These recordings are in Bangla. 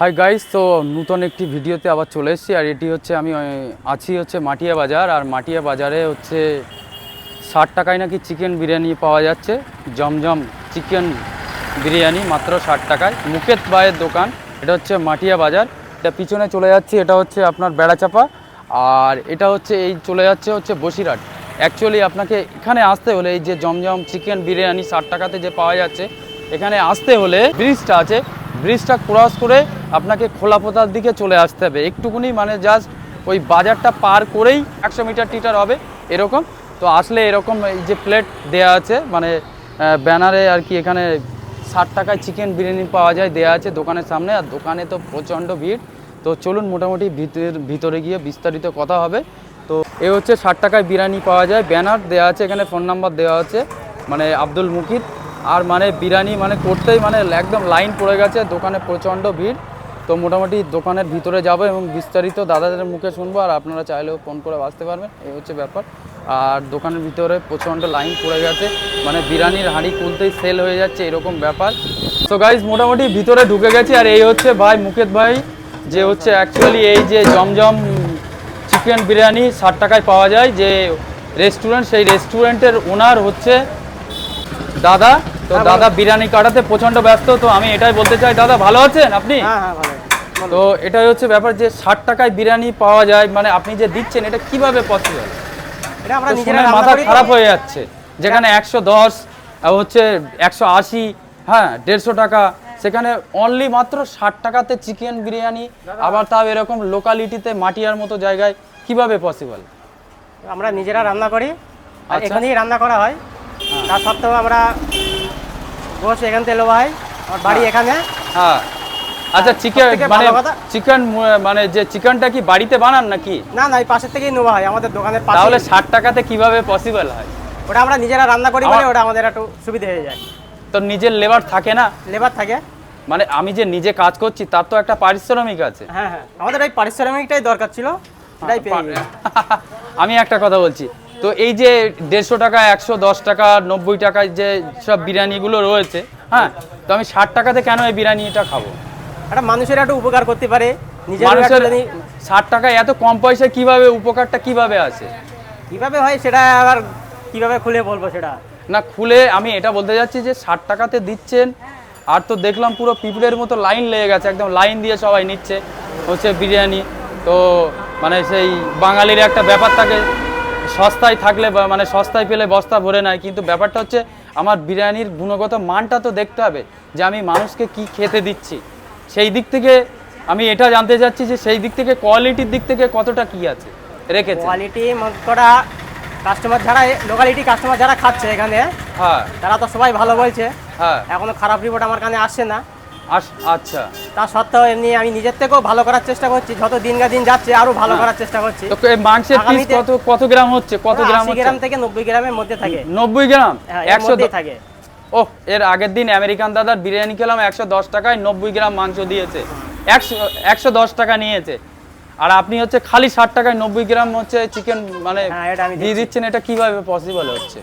হাই গাইস তো নতুন একটি ভিডিওতে আবার চলে এসেছি, আর এটি হচ্ছে আমি আছি হচ্ছে মাটিয়া বাজার, আর মাটিয়া বাজারে হচ্ছে ষাট টাকায় নাকি চিকেন বিরিয়ানি পাওয়া যাচ্ছে। জমজম চিকেন বিরিয়ানি মাত্র ষাট টাকায়। মুকেত বায়ের দোকান, এটা হচ্ছে মাটিয়া বাজার। এটা পিছনে চলে যাচ্ছে, এটা হচ্ছে আপনার বেড়াচাপা, আর এটা হচ্ছে এই চলে যাচ্ছে হচ্ছে বসিরহাট। অ্যাকচুয়ালি আপনাকে এখানে আসতে হলে এই যে জমজম চিকেন বিরিয়ানি ষাট টাকাতে যে পাওয়া যাচ্ছে, এখানে আসতে হলে ব্রিজটা আছে ব্রিজটা ক্রস করে আপনাকে খোলাপোতার দিকে চলে আসতে হবে। একটুকুনি মানে জাস্ট ওই বাজারটা পার করেই একশো মিটার টিটার হবে, এরকম। তো আসলে এরকম এই যে প্লেট দেয়া আছে মানে ব্যানারে আর কি এখানে ষাট টাকায় চিকেন বিরিয়ানি পাওয়া যায় দেয়া আছে দোকানের সামনে, আর দোকানে তো প্রচণ্ড ভিড়। তো চলুন মোটামুটি ভিতর, ভিতরে গিয়ে বিস্তারিত কথা হবে। তো এ হচ্ছে ষাট টাকায় বিরিয়ানি পাওয়া যায়। ব্যানার দেওয়া আছে, এখানে ফোন নাম্বার দেওয়া আছে মানে আব্দুল মুকিত। আর মানে বিরিয়ানি মানে করতেই মানে একদম লাইন পড়ে গেছে, দোকানে প্রচণ্ড ভিড়। তো মোটামুটি দোকানের ভিতরে যাব এবং বিস্তারিত দাদাদের মুখে শুনব, আর আপনারা চাইলেও ফোন করে আসতে পারবেন, এই হচ্ছে ব্যাপার। আর দোকানের ভিতরে প্রচণ্ড লাইন পড়ে গেছে মানে বিরিয়ানির হাঁড়ি খুলতেই সেল হয়ে যাচ্ছে, এরকম ব্যাপার। তো গাইজ মোটামুটি ভিতরে ঢুকে গেছি, আর এই হচ্ছে ভাই মুকেত ভাই, যে হচ্ছে অ্যাকচুয়ালি এই যে জমজম চিকেন বিরিয়ানি ষাট টাকায় পাওয়া যায়, যে রেস্টুরেন্ট সেই রেস্টুরেন্টের ওনার হচ্ছে দাদা তো হ্যাঁ, দাদা বিরিয়ানি কাটাতে প্রচণ্ড ব্যস্ত তো আমি এটাই বলতে চাই দাদা ভালো আছেন আপনি? হ্যাঁ হ্যাঁ। তো এটাই হচ্ছে ব্যাপার যে ষাট টাকায় বিরিয়ানি পাওয়া যায় মানে আপনি যে দিচ্ছেন এটা কীভাবে পসিবল মাথা খারাপ হয়ে যাচ্ছে। যেখানে একশো দশ হচ্ছে একশো আশি হ্যাঁ দেড়শো টাকা সেখানে অনলি মাত্র ষাট টাকাতে চিকেন বিরিয়ানি আবার তাও এরকম লোকালিটিতে মাটিয়ার মতো জায়গায় কীভাবে পসিবল আমরা নিজেরা রান্না করি আর আচ্ছা। এখানেই রান্না করা হয়। তা সত্ত্বেও আমরা বস এখান থেকে লোয়া হয় আমার বাড়ি এখানে। হ্যাঁ। আচ্ছা চিকেন মানে চিকেন মানে যে চিকেনটা কি বাড়িতে বানান নাকি? না না এই পাশের থেকেই নেওয়া হয় আমাদের দোকানের পাশে তাহলে ষাট টাকাতে কীভাবে পসিবল হয়? ওটা আমরা নিজেরা রান্না করি বলে ওটা আমাদের একটু সুবিধা হয়ে যায়। তো নিজের লেবার থাকে না? লেবার থাকে। মানে আমি যে নিজে কাজ করছি তার তো একটা পারিশ্রমিক আছে। হ্যাঁ হ্যাঁ আমাদের ওই পারিশ্রমিকটাই দরকার ছিল পেয়ে আমি একটা কথা বলছি তো এই যে দেড়শো টাকা একশো দশ টাকা নব্বই টাকায় যে সব বিরিয়ানিগুলো রয়েছে হ্যাঁ? তো আমি ষাট টাকাতে কেন এই বিরিয়ানিটা খাব? একটা মানুষের একটা উপকার করতে পারে নিজের মানুষের ষাট টাকায় এত কম পয়সায় কীভাবে উপকারটা কীভাবে আছে? কীভাবে হয় সেটা আবার কীভাবে খুলে বলব সেটা? না খুলে আমি এটা বলতে যাচ্ছি যে ষাট টাকাতে দিচ্ছেন আর তো দেখলাম পুরো পিঁপড়ের মতো লাইন লেগে গেছে একদম লাইন দিয়ে সবাই নিচ্ছে হচ্ছে বিরিয়ানি। তো মানে সেই বাঙালির একটা ব্যাপার থাকে সস্তায় থাকলে মানে সস্তায় পেলে বস্তা ভরে নেয়। কিন্তু ব্যাপারটা হচ্ছে আমার বিরিয়ানির গুণগত মানটা তো দেখতে হবে যে আমি মানুষকে কি খেতে দিচ্ছি। সেই দিক থেকে আমি এটা জানতে চাচ্ছি যে সেই দিক থেকে কোয়ালিটির দিক থেকে কতটা কি আছে? রেখেছে কোয়ালিটি করা কাস্টমার যারা লোকালিটি কাস্টমার যারা খাচ্ছে এখানে হ্যাঁ। তারা তো সবাই ভালো বলছে। হ্যাঁ। এখনও খারাপ রিপোর্ট আমার কানে আসছে না। আচ্ছা। তা সত্ত্বেও এমনি আমি নিজের থেকেও ভালো করার চেষ্টা করছি যত দিন গা দিন যাচ্ছে আরও ভালো করার চেষ্টা করছি। মাংসের পিস কত কত গ্রাম হচ্ছে? কত গ্রাম হচ্ছে? গ্রাম থেকে নব্বই গ্রামের মধ্যে থাকে। নব্বই গ্রাম? হ্যাঁ, এর একশো মধ্যেই থাকে। ও এর আগের দিন আমেরিকান দাদার বিরিয়ানি খেলাম একশো দশ টাকায় নব্বই গ্রাম মাংস দিয়েছে। একশো একশো দশ টাকা নিয়েছে। আর আপনি হচ্ছে খালি ষাট টাকায় নব্বই গ্রাম হচ্ছে চিকেন মানে হ্যাঁ, দিয়ে দিচ্ছেন এটা কীভাবে পসিবল হচ্ছে?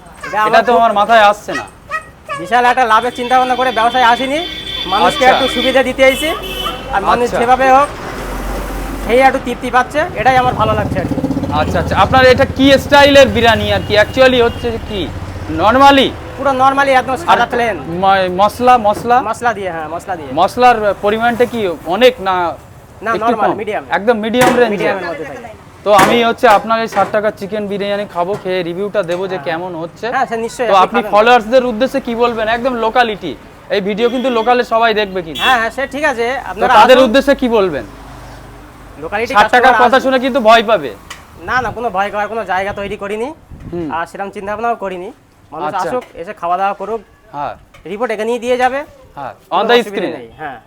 এটা তো আমার মাথায় আসছে না। বিশাল একটা লাভের চিন্তা ভাবনা করে ব্যবসায় আসিনি। মানুষকে। একটু সুবিধা দিতে আইছি আর মানুষ আচ্ছা। যেভাবে হোক সেই একটু তৃপ্তি পাচ্ছে এটাই আমার ভালো লাগছে আর কি। আচ্ছা আচ্ছা। আপনার এটা কি স্টাইলের বিরিয়ানি আর কি? অ্যাকচুয়ালি হচ্ছে কি? নর্মালি পুরো নর্মালি একদম সাদা প্লেন মশলা মশলা? মশলা দিয়ে হ্যাঁ মশলা দিয়ে। মশলার পরিমাণটা কি অনেক না না নর্মাল? মিডিয়াম একদম মিডিয়াম রেঞ্জে মিডিয়ামের মধ্যে থাকে। তো আমি হচ্ছে আপনার এই ষাট টাকার চিকেন বিরিয়ানি খাব খেয়ে রিভিউটা দেবো যে কেমন হচ্ছে। হ্যাঁ তো আপনি। ফলোয়ার্সদের উদ্দেশ্যে কি বলবেন? একদম লোকালিটি এই ভিডিও কিন্তু লোকালে সবাই দেখবে কিন্তু। হ্যাঁ হ্যাঁ সে ঠিক আছে। আপনারা তাদের উদ্দেশ্যে কি বলবেন? লোকালিটি ষাট টাকার কথা শুনে কিন্তু ভয় পাবে। না না কোনো ভয় করার কোনো জায়গা তৈরি করিনি। আর সেরকম চিন্তা ভাবনাও করিনি। মানুষ আচ্ছা। আসুক এসে খাওয়া দাওয়া করুক। হ্যাঁ। রিপোর্ট এখানেই দিয়ে যাবে। হ্যাঁ অন দ্য স্ক্রিন হ্যাঁ।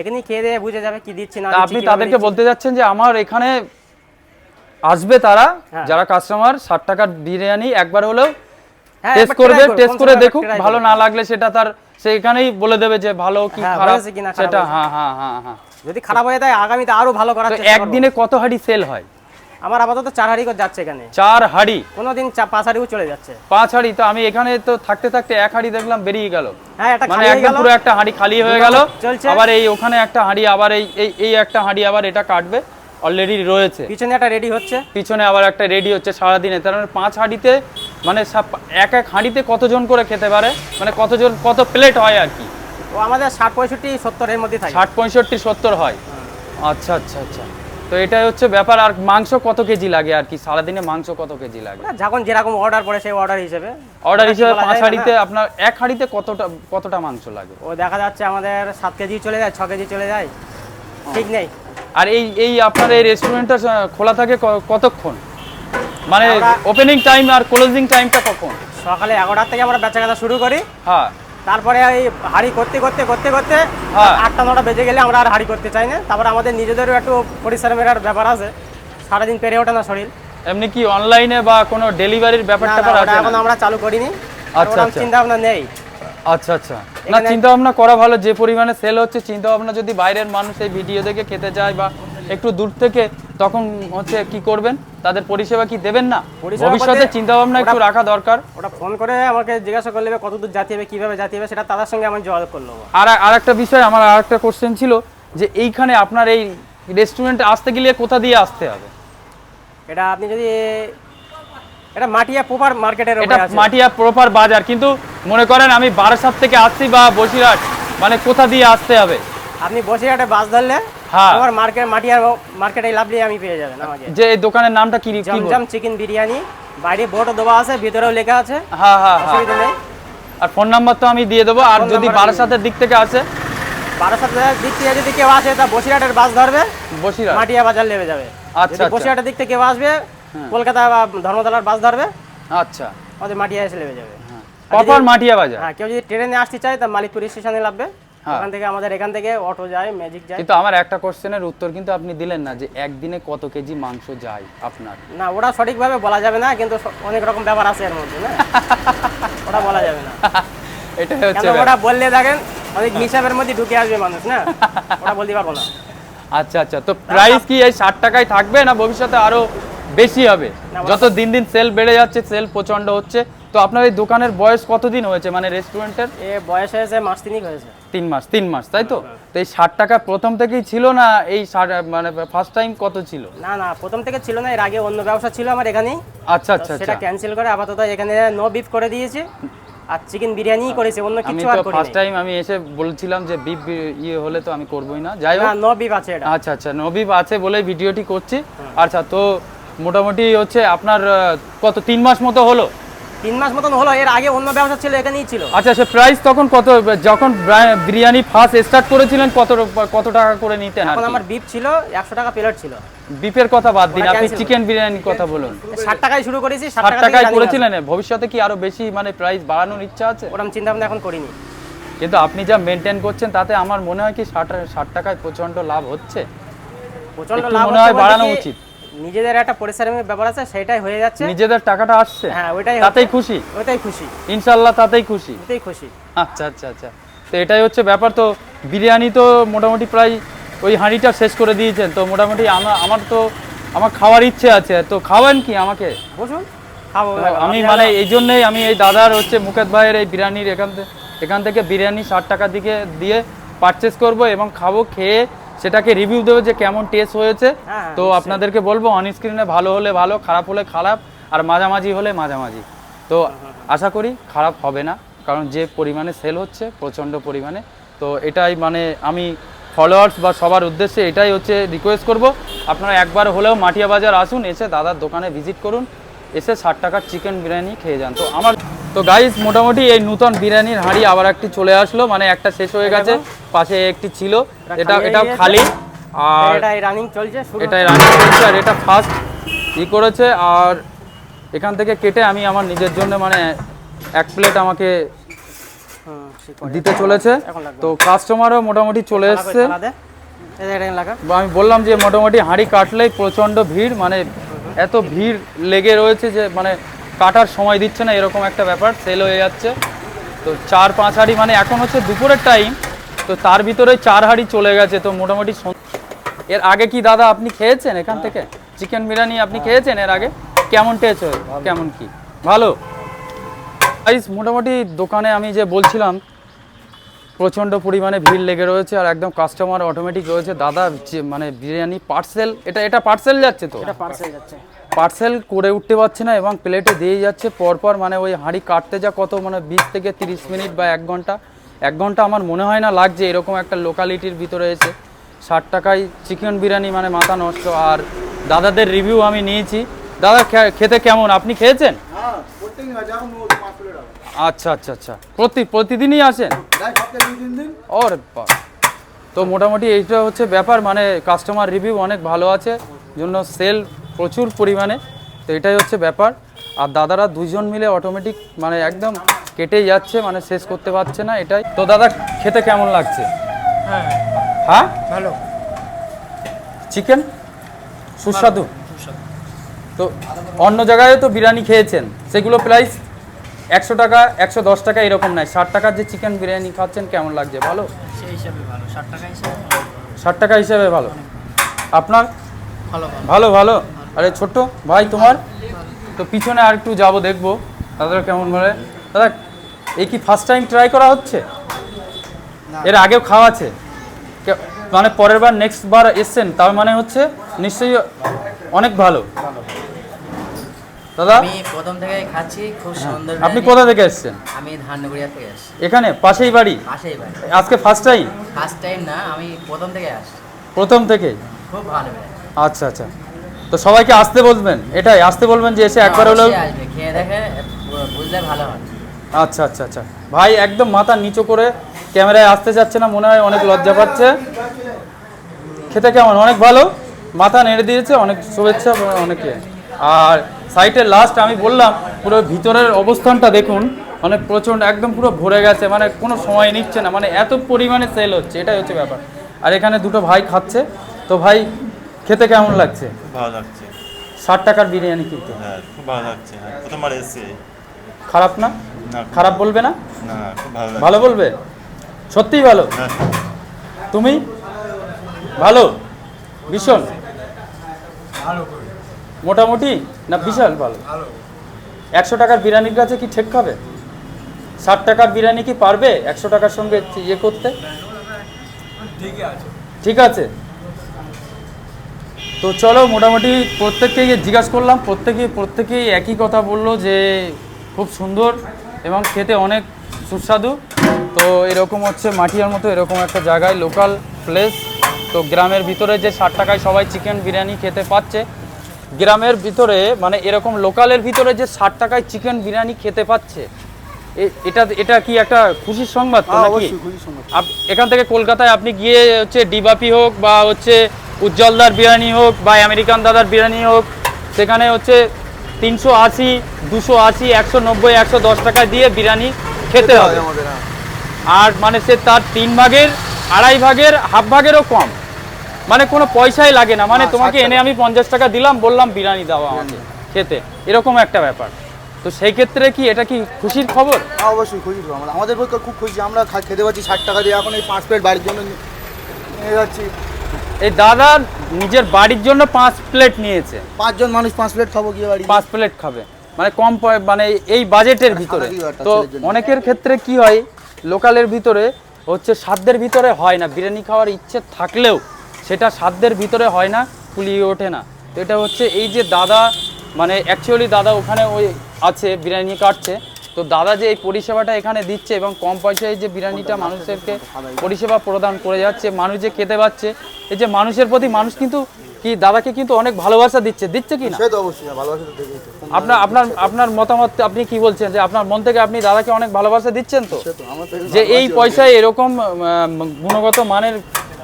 এখানেই খেয়ে দিয়ে বুঝে যাবে কি দিচ্ছি না আপনি তাদেরকে বলতে যাচ্ছেন যে আমার এখানে আসবে তারা হ্যাঁ। যারা কাস্টমার ষাট টাকার বিরিয়ানি একবার হলেও টেস্ট করবে টেস্ট করে দেখুক ভালো না লাগলে সেটা তার সেখানেই বলে দেবে যে ভালো কি হ্যাঁ, খারাপ সেটা হ্যাঁ হ্যাঁ হ্যাঁ হ্যাঁ। যদি খারাপ হয়ে যায় আগামীতে আরও ভালো করার চেষ্টা করব। একদিনে কত হাঁড়ি সেল হয়? আমার আপাতত চার হাড়ি করে যাচ্ছে এখানে। চার হাড়ি? কোনোদিন পাঁচ হাড়িও চলে যাচ্ছে। পাঁচ হাড়ি? তো আমি এখানে তো থাকতে থাকতে এক হাড়ি দেখলাম বেরিয়ে গেল। হ্যাঁ এটা মানে হয়ে একদম পুরো একটা হাঁড়ি খালি হয়ে গেল। আবার এই ওখানে একটা হাঁড়ি আবার এই এই এই একটা হাঁড়ি আবার এটা কাটবে। অলরেডি রয়েছে। পিছনে একটা রেডি হচ্ছে। পিছনে আবার একটা রেডি হচ্ছে সারাদিনে। তার মানে পাঁচ হাঁড়িতে মানে এক এক হাঁড়িতে কতজন করে খেতে পারে? মানে কতজন কত প্লেট হয় আর কি? ও আমাদের ষাট পঁয়ষট্টি সত্তরের মধ্যে থাকে। ষাট পঁয়ষট্টি সত্তর হয়? আচ্ছা আচ্ছা আচ্ছা। তো এটাই হচ্ছে ব্যাপার। আর মাংস কত কেজি লাগে আর কি? সারাদিনে মাংস কত কেজি লাগে? যখন যেরকম অর্ডার পড়ে সেই অর্ডার হিসেবে। অর্ডার হিসেবে পাঁচ হাঁড়িতে আপনার এক হাঁড়িতে কতটা কতটা মাংস লাগে? ও দেখা যাচ্ছে আমাদের সাত কেজি চলে যায় ছ কেজি চলে যায়। ঠিক নেই। আর এই এই আপনার এই রেস্টুরেন্টটা খোলা থাকে কতক্ষণ? মানে ওপেনিং টাইম আর ক্লোজিং টাইমটা কখন? সকালে এগারোটার থেকে আমরা বেচা কেনা শুরু করি। হ্যাঁ। তারপরে ওই হাড়ি করতে করতে করতে করতে হ্যাঁ। আটটা নটা বেজে গেলে আমরা আর হাড়ি করতে চাই না। তারপরে আমাদের নিজেদেরও একটু পরিশ্রমের আর ব্যাপার আছে। সারাদিন পেরে ওঠে না শরীর। এমনি কি অনলাইনে বা কোনো ডেলিভারির ব্যাপারটা এখন আমরা চালু করিনি। আচ্ছা, আচ্ছা। চিন্তা ভাবনা নেই। আচ্ছা আচ্ছা। না চিন্তা ভাবনা করা ভালো। যে পরিমাণে সেল হচ্ছে চিন্তা ভাবনা যদি বাইরের মানুষ এই ভিডিও দেখে খেতে যায় বা একটু দূর থেকে তখন হচ্ছে কি করবেন? তাদের পরিষেবা কি দেবেন না? ভবিষ্যতে চিন্তা ভাবনা একটু রাখা দরকার। ওটা ফোন করে আমাকে জিজ্ঞাসা করলে কত দূর জাতি হবে কীভাবে জাতি হবে সেটা তাদের সঙ্গে আমি যোগাযোগ করে নেব। আর আর একটা বিষয় আমার আর একটা কোশ্চেন ছিল যে এইখানে আপনার এই রেস্টুরেন্টে আসতে গেলে কোথা দিয়ে আসতে হবে? এটা আপনি যদি এটা মাটিয়া প্রপার মার্কেটের এটা মাটিয়া প্রপার বাজার কিন্তু মনে করেন আমি বারাসাত থেকে আসছি বা বসিরহাট মানে কোথা দিয়ে আসতে হবে? আপনি বসিরহাটে বাস ধরলে। আমার মার্কেট মাটিয়ার মার্কেটে লাভলি আমি পেয়ে যাবেন আমাকে? যে এই দোকানের নামটা কি জমজম চিকেন বিরিয়ানি বাইরে বোর্ডও দেওয়া আছে ভিতরেও লেখা আছে। হ্যাঁ হ্যাঁ হ্যাঁ। অসুবিধা নেই। আর ফোন নাম্বার তো আমি দিয়ে দেবো আর যদি বারাসাতের দিক থেকে আসে? বারাসাতের দিক থেকে যদি কেউ আসে তা বসিরহাটের বাস ধরবে বসিরহাট? মাটিয়া বাজার নেমে যাবে। আচ্ছা, আচ্ছা। বসিরহাটের দিক থেকে কেউ আসবে কলকাতা বা ধর্মতলার বাস ধরবে আচ্ছা। আমাদের মাটিয়া এসে নেমে যাবে। প্রপার মাটিয়া বাজার? হ্যাঁ কেউ যদি ট্রেনে আসতে চায় তা মালিকপুর স্টেশনে হ্যাঁ। ওখান থেকে আমাদের এখান থেকে অটো যায় ম্যাজিক যায়। কিন্তু আমার একটা কোশ্চেনের উত্তর কিন্তু আপনি দিলেন না যে একদিনে কত কেজি মাংস যায় আপনার? না ওটা সঠিকভাবে বলা যাবে না কিন্তু অনেক রকম ব্যাপার আছে এর মধ্যে না? ওটা বলা যাবে না। কেন হচ্ছে ওটা। বললে দেখেন অনেক হিসাবের মধ্যে ঢুকে আসবে মানুষ না? ওটা বলতে পারব না। আচ্ছা আচ্ছা তো প্রাইস কি এই ষাট টাকায় থাকবে না ভবিষ্যতে আরও বেশি হবে? যত দিন দিন সেল বেড়ে যাচ্ছে সেল প্রচণ্ড হচ্ছে তো আপনার এই দোকানের বয়স কতদিন হয়েছে? মানে রেস্টুরেন্টের এ বয়স হয়েছে মাস তিনিক হয়েছে। তিন মাস তিন মাস তাই তো? তো এই ষাট টাকা প্রথম থেকেই ছিল না এই মানে ফার্স্ট টাইম কত ছিল? না না প্রথম থেকে ছিল না এর আগে অন্য ব্যবসা ছিল আমার এখানেই আচ্ছা আচ্ছা সেটা আচ্ছা। ক্যান্সেল করে আপাতত এখানে নো বিফ করে দিয়েছি। আর চিকেন বিরিয়ানি করেছে অন্য কিছু আর করি ফার্স্ট টাইম আমি এসে বলছিলাম যে বিপ ইয়ে হলে তো আমি করবোই না। যাই না হোক। নো বিফ আছে এটা। আচ্ছা আচ্ছা নবিব আছে বলে ভিডিওটি করছি। আচ্ছা তো মোটামুটি হচ্ছে আপনার কত তিন মাস মতো হলো? তিন মাস মতন হলো এর আগে অন্য ব্যবসা ছিল এখানেই ছিল। আচ্ছা সে প্রাইস তখন কত যখন বিরিয়ানি ফার্স্ট স্টার্ট করেছিলেন কত কত টাকা করে নিতেন এখন আমার বিপ ছিল একশো টাকা প্লেট ছিল। বিপের কথা বাদ দিন আপনি চিকেন বিরিয়ানির কথা বলুন। ষাট টাকায় শুরু করেছি ষাট ষাট টাকা টাকায় করেছিলেন ভবিষ্যতে কি আরও বেশি মানে প্রাইস বাড়ানোর ইচ্ছা আছে? ওরকম চিন্তা ভাবনা এখন করিনি। কিন্তু আপনি যা মেনটেন করছেন তাতে আমার মনে হয় কি ষাট ষাট টাকায় প্রচণ্ড লাভ হচ্ছে? প্রচণ্ড লাভ মনে হয় বাড়ানো উচিত। নিজেদের একটা পরিশ্রমের ব্যাপার আছে সেটাই হয়ে যাচ্ছে। নিজেদের টাকাটা আসছে। হ্যাঁ ওইটাই তাতেই খুশি? ওইটাই খুশি। ইনশাল্লাহ তাতেই খুশি? ওইটাই খুশি। আচ্ছা আচ্ছা আচ্ছা। তো এটাই হচ্ছে ব্যাপার। তো বিরিয়ানি তো মোটামুটি প্রায় ওই হাঁড়িটা শেষ করে দিয়েছেন। তো মোটামুটি আমার আমার তো আমার খাওয়ার ইচ্ছে আছে। তো খাওয়ান কি আমাকে? বসুন খাব। আমি মানে এই জন্যই আমি এই দাদার হচ্ছে মুকেশ ভাইয়ের এই বিরিয়ানির এখান থেকে এখান থেকে বিরিয়ানি ষাট টাকা দিকে দিয়ে পারচেস করব এবং খাব খেয়ে সেটাকে রিভিউ দেবো যে কেমন টেস্ট হয়েছে। হ্যাঁ, তো আপনাদেরকে বলব অন স্ক্রিনে ভালো হলে ভালো খারাপ হলে খারাপ আর মাঝামাঝি হলে মাঝামাঝি। তো আশা করি খারাপ হবে না কারণ যে পরিমাণে সেল হচ্ছে প্রচণ্ড পরিমাণে তো এটাই মানে আমি ফলোয়ার্স বা সবার উদ্দেশ্যে এটাই হচ্ছে রিকোয়েস্ট করব। আপনারা একবার হলেও মাটিয়া বাজার আসুন এসে দাদার দোকানে ভিজিট করুন এসে ষাট টাকার চিকেন বিরিয়ানি খেয়ে যান। তো আমার তো গাইস মোটামুটি এই নূতন বিরিয়ানির হাঁড়ি আবার একটি চলে আসলো মানে একটা শেষ হয়ে গেছে পাশে একটি ছিল। এটা গিয়েছে। খালি আর এটাই রানিং চলছে এটাই রান্না করেছে আর এটা ফার্স্ট ই করেছে। আর এখান থেকে কেটে আমি আমার নিজের জন্য মানে এক প্লেট আমাকে। দিতে চলেছে। তো কাস্টমারও মোটামুটি চলে এসছে। এটা আমি বললাম যে মোটামুটি হাঁড়ি কাটলেই প্রচণ্ড ভিড় মানে এত ভিড় লেগে রয়েছে যে মানে কাটার সময় দিচ্ছে না এরকম একটা ব্যাপার সেল হয়ে যাচ্ছে। তো চার পাঁচ হাঁড়ি মানে এখন হচ্ছে দুপুরের টাইম তো তার ভিতরে চার হাঁড়ি চলে গেছে তো মোটামুটি এর আগে কি দাদা আপনি খেয়েছেন এখান থেকে? চিকেন বিরিয়ানি আপনি খেয়েছেন এর আগে? কেমন টেস্ট হয়? কেমন কি? ভালো। গাইস মোটামুটি দোকানে আমি যে বলছিলাম প্রচণ্ড পরিমাণে ভিড় লেগে রয়েছে আর একদম কাস্টমার অটোমেটিক রয়েছে। দাদা যে মানে বিরিয়ানি পার্সেল এটা এটা পার্সেল যাচ্ছে তো? এটা পার্সেল যাচ্ছে। পার্সেল করে উঠতে পারছে না এবং প্লেটে দিয়ে যাচ্ছে পরপর মানে ওই হাঁড়ি কাটতে যা কত মানে বিশ থেকে তিরিশ মিনিট বা এক ঘণ্টা। এক ঘণ্টা আমার মনে হয় না লাগছে এরকম একটা লোকালিটির ভিতরে এসে। ষাট টাকায় চিকেন বিরিয়ানি মানে মাথা নষ্ট। আর দাদাদের রিভিউ আমি নিয়েছি। দাদা খেতে কেমন? আপনি খেয়েছেন? হ্যাঁ আচ্ছা আচ্ছা আচ্ছা। প্রতি প্রতিদিনই আসেন? ওর বা- তো মোটামুটি এইটা হচ্ছে ব্যাপার মানে কাস্টমার রিভিউ অনেক ভালো আছে। জন্য সেল প্রচুর পরিমাণে। তো এটাই হচ্ছে ব্যাপার। আর দাদারা দুজন মিলে অটোমেটিক মানে একদম কেটেই যাচ্ছে মানে শেষ করতে পারছে না এটাই। তো দাদা খেতে কেমন লাগছে? হ্যাঁ। হ্যাঁ? ভালো। চিকেন সুস্বাদু? তো অন্য জায়গায় তো বিরিয়ানি খেয়েছেন। সেগুলো প্রাইস একশো টাকা একশো দশ টাকা এরকম নয় ষাট টাকার যে চিকেন বিরিয়ানি খাচ্ছেন কেমন লাগছে? ভালো? সেই হিসাবে ভালো। ষাট টাকা হিসাবে ষাট টাকা হিসেবে ভালো। আপনার? ভালো ভালো। আরে ছোট্ট ভাই তোমার? তো পিছনে আর একটু যাব দেখব। দাদা কেমন বলে? দাদা এই কি ফার্স্ট টাইম ট্রাই করা হচ্ছে? এর আগেও খাওয়া আছে। মানে পরের বার নেক্সট বার এসছেন তার মানে হচ্ছে নিশ্চয়ই অনেক ভালো। দাদা? আমি প্রথম থেকে খাচ্ছি খুব সুন্দর আপনি কোথা থেকে এসছেন? আমি ধাননগরিয়া থেকে আসছি এখানে? পাশেই বাড়ি? পাশেই বাড়ি। আজকে ফার্স্ট টাইম ফার্স্ট টাইম না আমি প্রথম থেকে আসছি। প্রথম থেকে খুব ভালো আচ্ছা আচ্ছা। তো সবাইকে আসতে বলবেন এটাই আসতে বলবেন যে এসে একবার হলেও খেয়ে দেখে বুঝলে ভালো হয়। আচ্ছা আচ্ছা আচ্ছা। ভাই একদম মাথা নিচু করে ক্যামেরায় আসতে চাচ্ছে না মনে হয় অনেক লজ্জা পাচ্ছে। খেতে কেমন? অনেক ভালো? মাথা নেড়ে দিয়েছে অনেক শুভেচ্ছা অনেকে আর সাইটের লাস্ট আমি বললাম পুরো ভিতরের অবস্থানটা দেখুন মানে প্রচণ্ড একদম পুরো ভরে গেছে মানে কোনো সময় নিচ্ছে না মানে এত পরিমাণে সেল হচ্ছে এটাই হচ্ছে ব্যাপার। আর এখানে দুটো ভাই খাচ্ছে। তো ভাই খেতে কেমন লাগছে? ভালো লাগছে। ষাট টাকার বিরিয়ানি কিন্তু। হ্যাঁ খুব ভালো লাগছে হ্যাঁ। প্রথমবার এসেছি। খারাপ না? না খারাপ বলবে না? না খুব ভালো লাগছে। ভালো বলবে? সত্যিই ভালো? হ্যাঁ। তুমি? ভালো? ভীষণ? মোটামুটি? না বিশাল ভালো? একশো টাকার বিরিয়ানির কাছে কি ঠিক খাবে? ষাট টাকার বিরিয়ানি কি পারবে একশো টাকার সঙ্গে ইয়ে করতে? ঠিক আছে। তো চলো মোটামুটি প্রত্যেককেই জিজ্ঞাসা করলাম প্রত্যেকেই প্রত্যেকেই একই কথা বলল যে খুব সুন্দর এবং খেতে অনেক সুস্বাদু। তো এরকম হচ্ছে মাটিয়ার মতো এরকম একটা জায়গায় লোকাল প্লেস তো গ্রামের ভিতরে যে ষাট টাকায় সবাই চিকেন বিরিয়ানি খেতে পাচ্ছে গ্রামের ভিতরে মানে এরকম লোকালের ভিতরে যে ষাট টাকায় চিকেন বিরিয়ানি খেতে পাচ্ছে এ- এটা এটা কি একটা খুশির সংবাদ হ্যাঁ নাকি? এখান থেকে কলকাতায় আপনি গিয়ে হচ্ছে ডিবাপি হোক বা হচ্ছে উজ্জ্বলদার বিরিয়ানি হোক বা আমেরিকান দাদার বিরিয়ানি হোক সেখানে হচ্ছে তিনশো আশি দুশো আশি একশো নব্বই একশো দশ টাকা দিয়ে বিরিয়ানি খেতে হবে। হ্যাঁ। আর মানে সে তার তিন ভাগের আড়াই ভাগের হাফ ভাগেরও কম। মানে কোনো পয়সাই লাগে না। মানে তোমাকে এনে আমি পঞ্চাশ টাকা দিলাম বললাম বিরিয়ানি দাও আমাকে খেতে। এরকম একটা ব্যাপার। তো সেই ক্ষেত্রে কি এটা কি খুশির খবর? হ্যাঁ, অবশ্যই খুশির খবর। আমাদের পক্ষে খুব খুশি। আমরা খেতে পাচ্ছি ষাট টাকা দিয়ে। এখন এই পাঁচ প্লেট বাড়ির জন্য নিয়ে যাচ্ছি। এই দাদা নিজের বাড়ির জন্য পাঁচ প্লেট নিয়েছে। পাঁচজন মানুষ পাঁচ প্লেট খাব গিয়ে বাড়ি। পাঁচ প্লেট খাবে। মানে কম মানে এই বাজেটের ভিতরে। তো অনেকের ক্ষেত্রে কি হয় লোকালের ভিতরে হচ্ছে সাধ্যের ভিতরে হয় না। বিরিয়ানি খাওয়ার ইচ্ছে থাকলেও সেটা সাধ্যের ভিতরে হয় না কুলিয়ে ওঠে না। তো এটা হচ্ছে এই যে দাদা মানে অ্যাকচুয়ালি দাদা ওখানে ওই আছে বিরিয়ানি কাটছে। তো দাদা যে এই পরিষেবাটা এখানে দিচ্ছে এবং কম পয়সায় যে বিরিয়ানিটা মানুষদেরকে পরিষেবা প্রদান করে যাচ্ছে মানুষ যে খেতে পাচ্ছে এই যে মানুষের প্রতি মানুষ কিন্তু কি দাদাকে কিন্তু অনেক ভালোবাসা দিচ্ছে দিচ্ছে কি না? আপনার আপনার আপনার মতামত আপনি কি বলছেন? যে আপনার মন থেকে আপনি দাদাকে অনেক ভালোবাসা দিচ্ছেন তো? যে এই পয়সায় এরকম গুণগত মানের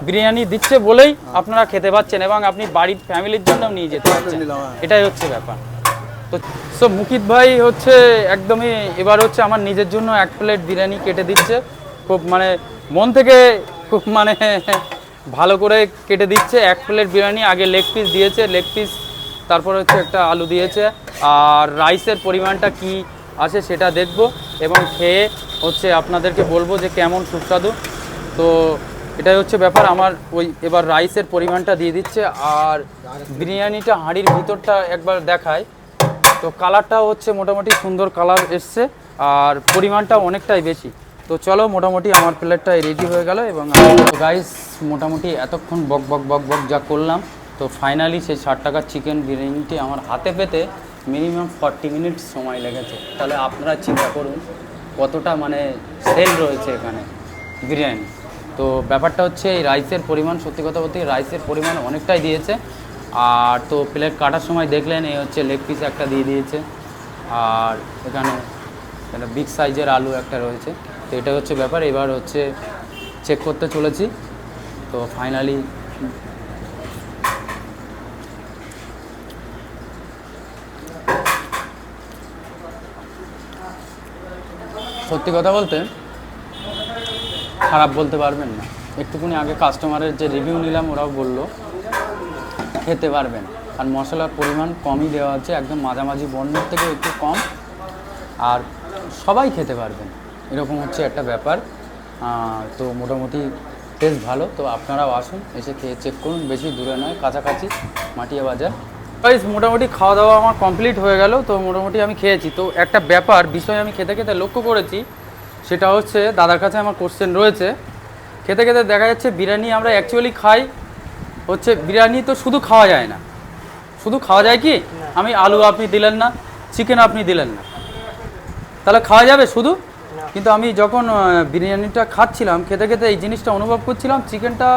বিরিয়ানি দিচ্ছে বলেই আপনারা খেতে পাচ্ছেন এবং আপনি বাড়ির ফ্যামিলির জন্য নিয়ে যেতে পারছেন। হ্যাঁ। এটাই হচ্ছে ব্যাপার। তো সো মুকিত ভাই হচ্ছে একদমই, এবার হচ্ছে আমার নিজের জন্য এক প্লেট বিরিয়ানি কেটে দিচ্ছে। খুব মানে মন থেকে খুব মানে ভালো করে কেটে দিচ্ছে। এক প্লেট বিরিয়ানি, আগে লেগ পিস দিয়েছে। লেগ পিস তারপর হচ্ছে একটা আলু দিয়েছে। আর রাইসের পরিমাণটা কি আছে সেটা দেখব। এবং খেয়ে হচ্ছে আপনাদেরকে বলব যে কেমন সুস্বাদু। তো এটাই হচ্ছে ব্যাপার। আমার ওই এবার রাইসের পরিমাণটা দিয়ে দিচ্ছে। আর বিরিয়ানিটা হাঁড়ির ভিতরটা একবার দেখায়। তো কালারটাও হচ্ছে মোটামুটি সুন্দর কালার এসছে, আর পরিমাণটা অনেকটাই বেশি। তো চলো মোটামুটি আমার প্লেটটা রেডি হয়ে গেল এবং গাইস মোটামুটি এতক্ষণ বক বক বক বক যা করলাম, তো ফাইনালি সেই ষাট টাকার চিকেন বিরিয়ানিটি আমার হাতে পেতে মিনিমাম ফর্টি মিনিট সময় লেগেছে। তাহলে আপনারা চিন্তা করুন কতটা মানে সেল রয়েছে এখানে বিরিয়ানি। তো ব্যাপারটা হচ্ছে এই রাইসের পরিমাণ, সত্যি কথা বলতে রাইসের পরিমাণ অনেকটাই দিয়েছে। আর তো প্লেট কাটার সময় দেখলেন, এই হচ্ছে লেগ পিস একটা দিয়ে দিয়েছে। আর এখানে একটা বিগ সাইজের আলু একটা রয়েছে। তো এটা হচ্ছে ব্যাপার, এবার হচ্ছে চেক করতে চলেছি। তো ফাইনালি সত্যি কথা বলতে খারাপ বলতে পারবেন না। একটুখানি আগে কাস্টমারের যে রিভিউ নিলাম, ওরাও বলল খেতে পারবেন আর মশলার পরিমাণ কমই দেওয়া আছে একদম মাঝামাঝি বর্ণের থেকে একটু কম। আর সবাই খেতে পারবেন এরকম হচ্ছে একটা ব্যাপার। তো মোটামুটি টেস্ট ভালো। তো আপনারাও আসুন, এসে খেয়ে চেক করুন। বেশি দূরে নয়, কাছাকাছি, মাটিয়া বাজার। গাইস মোটামুটি খাওয়া দাওয়া আমার কমপ্লিট হয়ে গেল। তো মোটামুটি আমি খেয়েছি। তো একটা ব্যাপার, বিষয় আমি খেতে খেতে লক্ষ্য করেছি, সেটা হচ্ছে দাদার কাছে আমার কোশ্চেন রয়েছে। খেতে খেতে দেখা যাচ্ছে বিরিয়ানি আমরা অ্যাকচুয়ালি খাই। হচ্ছে বিরিয়ানি তো শুধু খাওয়া যায় না। শুধু খাওয়া যায় কি? আমি আলু আপনি দিলেন না চিকেন আপনি দিলেন না। তাহলে খাওয়া যাবে শুধু? কিন্তু আমি যখন বিরিয়ানিটা খাচ্ছিলাম খেতে খেতে এই জিনিসটা অনুভব করছিলাম চিকেনটা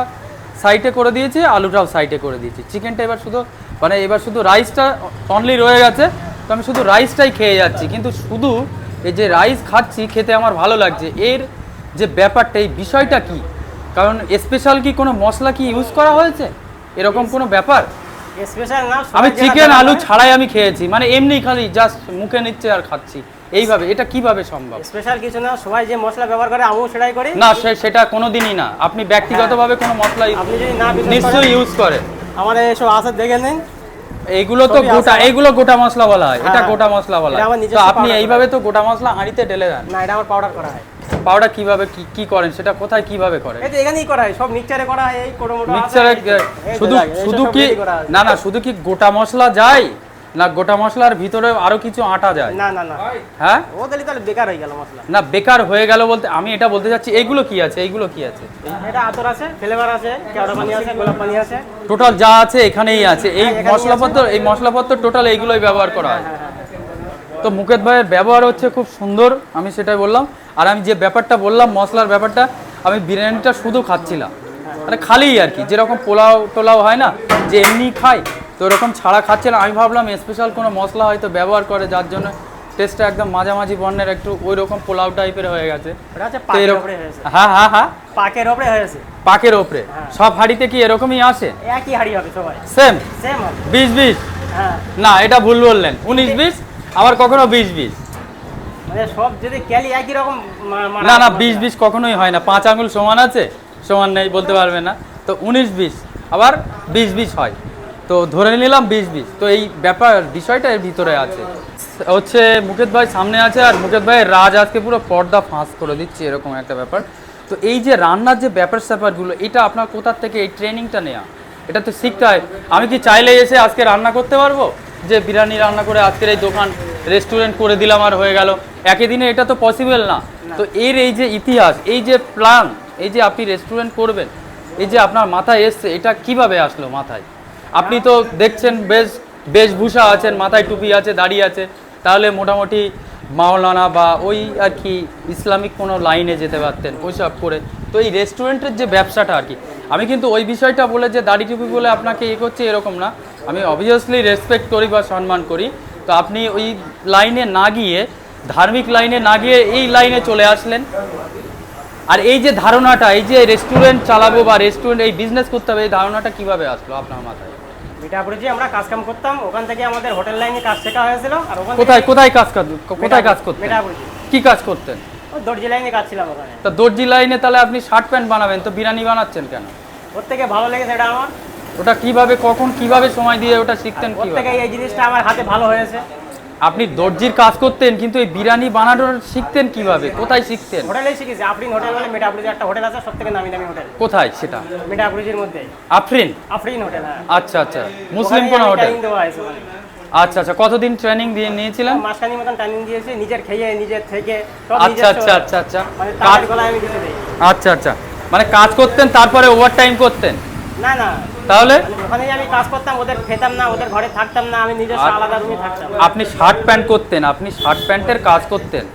সাইডে করে দিয়েছি আলুটাও সাইডে করে দিয়েছি। চিকেনটা এবার শুধু মানে এবার শুধু রাইসটা অনলি রয়ে গেছে তো আমি শুধু রাইসটাই খেয়ে যাচ্ছি। কিন্তু শুধু এই যে রাইস খাচ্ছি খেতে আমার ভালো লাগছে। এর যে ব্যাপারটা এই বিষয়টা কি? কারণ স্পেশাল কি কোনো মশলা কি ইউজ করা হয়েছে? এরকম কোনো ব্যাপার? স্পেশাল না আমি চিকেন আলু ছাড়াই আমি খেয়েছি মানে এমনি খালি জাস্ট মুখে নিচ্ছে আর খাচ্ছি। এইভাবে এটা কীভাবে সম্ভব? স্পেশাল কিছু না সবাই যে মশলা ব্যবহার করে আমিও সেটাই করি। না সেটা কোনোদিনই না। আপনি ব্যক্তিগতভাবে কোনো মশলা আপনি যদি না নিশ্চয়ই ইউজ করে আমার এসব আছে দেখে নিন। এইগুলো তো গোটা। এইগুলো গোটা মশলা বলা হয়। এটা হ্যাঁ। গোটা মশলা বলা হয়। তো আপনি এইভাবে তো গোটা মশলা হাঁড়িতে ঢেলে দেন। না এটা আমার পাউডার করা হয়। পাউডার কীভাবে কি কি করেন সেটা কোথায় কীভাবে করেন? এই তো এখানেই করা হয় সব মিক্সচারে করা হয় এই কোনো মোটো মিক্সারে শুধু শুধু কি না না শুধু কি গোটা মশলা যায়? না গোটা মশলার ভিতরে আরও কিছু আটা যায়? না না না। হ্যাঁ? ও তাহলে তাহলে বেকার হয়ে গেল মশলা। না বেকার হয়ে গেল বলতে আমি এটা বলতে চাচ্ছি এইগুলো কি আছে এইগুলো কি আছে? এটা আতর আছে ফ্লেভার আছে কেওড়া পানি আছে গোলাপ পানি আছে। টোটাল যা আছে এখানেই আছে। এই হ্যাঁ, মশলাপত্র এই মশলাপত্র টোটাল এইগুলোই ব্যবহার করা হয়। তো মুকেশ ভাইয়ের ব্যবহার হচ্ছে খুব সুন্দর আমি সেটাই বললাম। আর আমি যে ব্যাপারটা বললাম মশলার ব্যাপারটা আমি বিরিয়ানিটা শুধু খাচ্ছিলাম। মানে খালি আর কি যেরকম পোলাও টোলাও হয় না যে এমনি খাই তো ওরকম ছাড়া খাচ্ছে না। আমি ভাবলাম স্পেশাল কোনো মশলা হয়তো ব্যবহার করে যার জন্য টেস্টটা একদম মাঝামাঝি বর্ণের একটু ওই রকম পোলাও টাইপের হয়ে গেছে। হ্যাঁ হ্যাঁ হ্যাঁ। পাকের ওপরে হয়েছে। পাকের ওপরে। সব হাঁড়িতে কি এরকমই আসে? একই হাড়ি হবে সবাই। সেম সেম বিশ বিশ? হ্যাঁ। না এটা ভুল বললেন। উনিশ বিশ? আবার কখনো বিশ বিশ? মানে সব যদি ক্যালি একই রকম না না। বিশ বিশ কখনোই হয় না। পাঁচ আঙুল সমান আছে সমান নেই বলতে পারবে না। তো উনিশ বিশ আবার বিশ বিশ হয়। তো ধরে নিলাম বিশ বিশ। তো এই ব্যাপার বিষয়টা এর ভিতরে আছে। হচ্ছে মুকেশ ভাই সামনে আছে আর মুকেশ ভাইয়ের রাজ আজকে পুরো পর্দা ফাঁস করে দিচ্ছে এরকম একটা ব্যাপার। তো এই যে রান্নার যে ব্যাপার স্যাপারগুলো এটা আপনার কোথার থেকে এই ট্রেনিংটা নেওয়া এটা তো শিখতে হয়। আমি কি চাইলে এসে আজকে রান্না করতে পারব? যে বিরিয়ানি রান্না করে আজকের এই দোকান রেস্টুরেন্ট করে দিলাম আর হয়ে গেল। একই দিনে এটা তো পসিবল না। তো এর এই যে ইতিহাস এই যে প্ল্যান এই যে আপনি রেস্টুরেন্ট করবেন এই যে আপনার মাথায় এসছে এটা কীভাবে আসলো মাথায়? আপনি তো দেখছেন বেশ বেশভূষা আছেন মাথায় টুপি আছে দাড়ি আছে। তাহলে মোটামুটি মাওলানা বা ওই আর কি ইসলামিক কোনো লাইনে যেতে পারতেন ওইসব করে। তো এই রেস্টুরেন্টের যে ব্যবসাটা আর কি আমি কিন্তু ওই বিষয়টা বলে যে দাড়ি টুপি বলে আপনাকে এ করছে এরকম না। আমি অবভিয়াসলি রেসপেক্ট করি বা সম্মান করি। তো আপনি ওই লাইনে না গিয়ে ধার্মিক লাইনে না গিয়ে এই লাইনে চলে আসলেন। আর এই যে ধারণাটা এই যে রেস্টুরেন্ট চালাবো বা রেস্টুরেন্ট এই বিজনেস করতে হবে এই ধারণাটা কীভাবে আসলো আপনার মাথায়? মিঠাপুরে যে আমরা কাজ কাম করতাম ওখান থেকে আমাদের হোটেল লাইনে কাজ শেখা হয়েছিল আর ওখান কোথায় কোথায় কাজ কোথায় কাজ করতেন? মিঠাপুরে কি কাজ করতেন? দর্জি লাইনে কাজ ছিলাম ওখানে। তা দর্জি লাইনে তাহলে আপনি শার্ট প্যান্ট বানাবেন তো বিরিয়ানি বানাচ্ছেন কেন? ওর থেকে ভালো লেগেছে এটা আমার। ওটা কীভাবে কখন কীভাবে সময় দিয়ে ওটা শিখতেন কীভাবে? এই জিনিসটা আমার হাতে ভালো হয়েছে। আপনি দর্জির কাজ করতেন কিন্তু এই বিরিয়ানি বানানোর শিখতেন কীভাবে? কোথায় শিখতেন? হোটেলেই শিখেছি। আফরিন হোটেল বলে মেটাপুরিজে একটা হোটেল আছে সব থেকে নামি দামি হোটেল। কোথায় সেটা? মেটাপুরিজির মধ্যে আফরিন? আফরিন হোটেল হ্যাঁ। আচ্ছা আচ্ছা। মুসলিম কোন হোটেল। আচ্ছা আচ্ছা। কতদিন ট্রেনিং দিয়ে নিয়েছিলেন? মাসখানি মতন ট্রেনিং দিয়েছি নিজের খেয়ে নিজের থেকে আচ্ছা আচ্ছা আচ্ছা আচ্ছা। মানে কাজ গলায় আমি দিতে দিই আচ্ছা আচ্ছা। মানে কাজ করতেন তারপরে ওভারটাইম করতেন? না না। তাহলে? মানে ওখানেই আমি কাজ করতাম ওদের খেতাম না ওদের ঘরে থাকতাম না আমি নিজস্ব আলাদা রুমে থাকতাম। আপনি শার্ট প্যান্ট করতেন আপনি শার্ট প্যান্টের কাজ করতেন।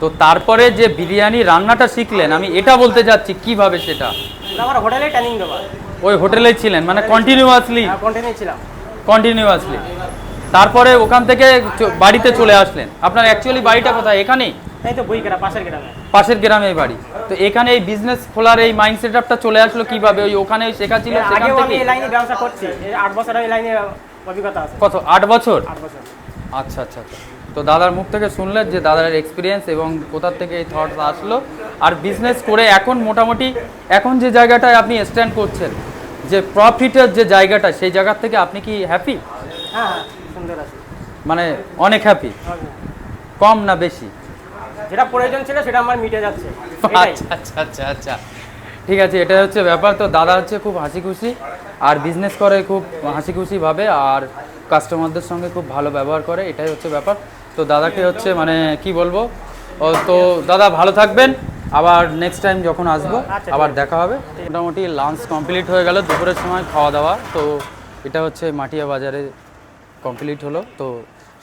তো তারপরে যে বিরিয়ানি রান্নাটা শিখলেন আমি এটা বলতে যাচ্ছি কীভাবে সেটা? আমার হোটেলে ট্রেনিং দেওয়া ওই হোটেলেই ছিলেন মানে কন্টিনিউয়াসলি কন্টিনিউ ছিলাম। কন্টিনিউয়াসলি তারপরে ওখান থেকে বাড়িতে চলে আসলেন। আপনার অ্যাকচুয়ালি বাড়িটা কোথায়? এখানেই? এই তো বইকেরা পাশের গ্রামে। পাশের গ্রামে বাড়ি। তো এখানে এই বিজনেস খোলার এই মাইন্ড সেটআপটা চলে আসলো কীভাবে? ওই ওখানে শেখা ছিল এর সেখান থেকে এই লাইনে ব্যবসা করছি এই আট বছর এই লাইনে অভিজ্ঞতা আছে। কত আট বছর? আট বছর। আচ্ছা আচ্ছা আচ্ছা। তো দাদার মুখ থেকে শুনলেন যে দাদার এক্সপিরিয়েন্স এবং কোথার থেকে এই থটস আসলো। আর বিজনেস করে এখন মোটামুটি এখন যে জায়গাটায় আপনি স্ট্যান্ড করছেন যে প্রফিটের যে জায়গাটা সেই জায়গা থেকে আপনি কি হ্যাপি হ্যাঁ হ্যাঁ সুন্দর আছে। মানে অনেক হ্যাপি কম না বেশি? যেটা প্রয়োজন ছিল সেটা আমার মিটে যাচ্ছে। আচ্ছা আচ্ছা আচ্ছা আচ্ছা। ঠিক আছে এটা হচ্ছে ব্যাপার। তো দাদা হচ্ছে খুব হাসি খুশি আর বিজনেস করে খুব হাসি খুশি ভাবে আর কাস্টমারদের সঙ্গে খুব ভালো ব্যবহার করে এটাই হচ্ছে ব্যাপার। তো দাদাকে হচ্ছে মানে কি বলব? ও তো দাদা ভালো থাকবেন। আবার নেক্সট টাইম যখন আসব আচ্ছা, আবার দেখা হবে। মোটামুটি লাঞ্চ কমপ্লিট হয়ে গেল দুপুরের সময় খাওয়া দাওয়া। তো এটা হচ্ছে মাটিয়া বাজারে কমপ্লিট হলো। তো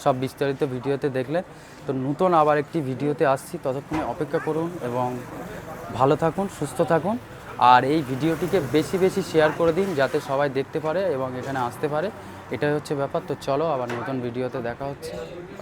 সব বিস্তারিত ভিডিওতে দেখলেন তো নতুন আবার একটি ভিডিওতে আসছি। ততক্ষণে অপেক্ষা করুন এবং ভালো থাকুন, সুস্থ থাকুন। আর এই ভিডিওটিকে বেশি বেশি শেয়ার করে দিন যাতে সবাই দেখতে পারে এবং এখানে আসতে পারে। এটাই হচ্ছে ব্যাপার। তো চলো আবার নতুন ভিডিওতে দেখা হচ্ছে।